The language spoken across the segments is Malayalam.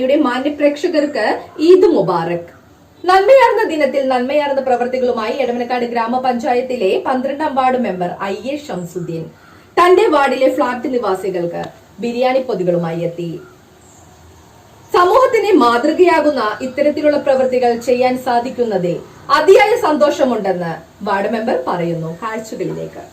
യുടെ മാന്യപ്രേക്ഷകർക്ക് ഈദ് മുബാറക്. നന്മയാർന്ന ദിനത്തിൽ നന്മയാർന്ന പ്രവർത്തികളുമായി എടവനക്കാട് ഗ്രാമപഞ്ചായത്തിലെ പന്ത്രണ്ടാം ward member I A Shamsudheen തന്റെ വാർഡിലെ ഫ്ളാറ്റ് നിവാസികൾക്ക് ബിരിയാണി പൊതികളുമായി എത്തി. സമൂഹത്തിന് മാതൃകയാകുന്ന ഇത്തരത്തിലുള്ള പ്രവൃത്തികൾ ചെയ്യാൻ സാധിക്കുന്നതിൽ അതിയായ സന്തോഷമുണ്ടെന്ന് വാർഡ് മെമ്പർ പറയുന്നു. കാഴ്ചകളിലേക്ക്.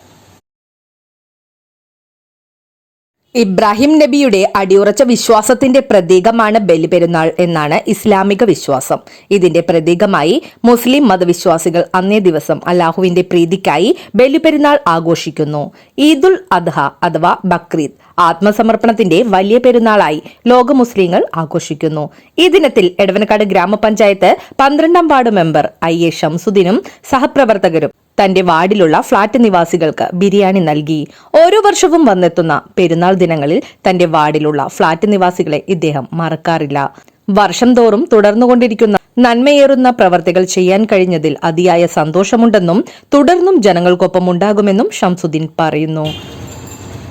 ഇബ്രാഹിം നബിയുടെ അടിയുറച്ച വിശ്വാസത്തിന്റെ പ്രതീകമാണ് ബലിപെരുന്നാൾ എന്നാണ് ഇസ്ലാമിക വിശ്വാസം. ഇതിന്റെ പ്രതീകമായി മുസ്ലിം മതവിശ്വാസികൾ അന്നേ ദിവസം അല്ലാഹുവിന്റെ പ്രീതിക്കായി ബലിപെരുന്നാൾ ആഘോഷിക്കുന്നു. ഈദുൽ അദ്ഹ അഥവാ ബക്രീദ് ആത്മസമർപ്പണത്തിന്റെ വലിയ പെരുന്നാളായി ലോക മുസ്ലിങ്ങൾ ആഘോഷിക്കുന്നു. ഈ ദിനത്തിൽ എടവനക്കാട് ഗ്രാമപഞ്ചായത്ത് പന്ത്രണ്ടാം വാർഡ് മെമ്പർ ഐ എ ഷംസുദ്ദീനും സഹപ്രവർത്തകരും തന്റെ വാർഡിലുള്ള ഫ്ളാറ്റ് നിവാസികൾക്ക് ബിരിയാണി നൽകി. ഓരോ വർഷവും വന്നെത്തുന്ന പെരുന്നാൾ ദിനങ്ങളിൽ തന്റെ വാർഡിലുള്ള ഫ്ളാറ്റ് നിവാസികളെ ഇദ്ദേഹം മറക്കാറില്ല. വർഷം തോറും തുടർന്നുകൊണ്ടിരിക്കുന്ന നന്മയേറുന്ന പ്രവർത്തികൾ ചെയ്യാൻ കഴിഞ്ഞതിൽ അതിയായ സന്തോഷമുണ്ടെന്നും തുടർന്നും ജനങ്ങൾക്കൊപ്പം ഉണ്ടാകുമെന്നും ഷംസുദ്ദീൻ പറയുന്നു.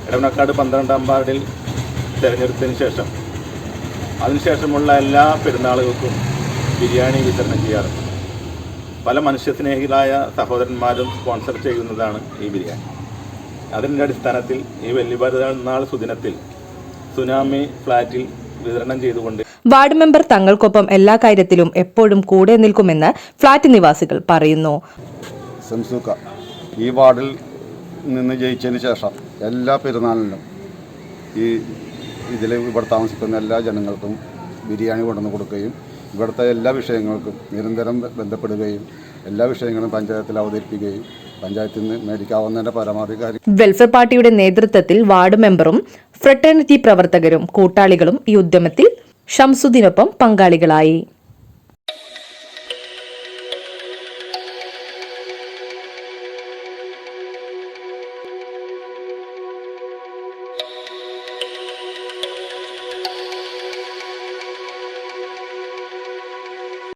എടവനക്കാട് വാർഡിൽ ശേഷം. അതിനുശേഷമുള്ള എല്ലാ പെരുന്നാളുകൾക്കും ബിരിയാണി വിതരണം ചെയ്യാറുണ്ട്. പല മനുഷ്യസ്നേഹികളായ സഹോദരന്മാരും സ്പോൺസർ ചെയ്യുന്നതാണ് ഈ ബിരിയാണി. അതിന്റെ അടിസ്ഥാനത്തിൽ ഈ നാൾ സുദിനത്തിൽ സുനാമി ഫ്ലാറ്റിൽ വിതരണം ചെയ്തുകൊണ്ട് വാർഡ് മെമ്പർ തങ്ങൾക്കൊപ്പം എല്ലാ കാര്യത്തിലും എപ്പോഴും കൂടെ നിൽക്കുമെന്ന് ഫ്ളാറ്റ് നിവാസികൾ പറയുന്നു. സംസൂക്ക ഈ വാർഡിൽ നിന്ന് ജയിച്ചതിന് ശേഷം എല്ലാ പെരുന്നാളിനും ഈ ഇതിൽ ഇവിടെ താമസിക്കുന്ന എല്ലാ ജനങ്ങൾക്കും ബിരിയാണി കൊണ്ടുവന്ന് കൊടുക്കുകയും ഇവിടുത്തെ എല്ലാ വിഷയങ്ങൾക്കും നിരന്തരം ബന്ധപ്പെടുകയും എല്ലാ വിഷയങ്ങളും പഞ്ചായത്തിൽ അവതരിപ്പിക്കുകയും പഞ്ചായത്തിൽ നിന്ന് മേടിക്കാവുന്നതിന്റെ പരമാവധി കാര്യം വെൽഫെയർ പാർട്ടിയുടെ നേതൃത്വത്തിൽ വാർഡ് മെമ്പറും ഫ്രട്ടേണിറ്റി പ്രവർത്തകരും കൂട്ടാളികളും ഈ ഉദ്യമത്തിൽ ഷംസുദ്ദീനൊപ്പം പങ്കാളികളായി.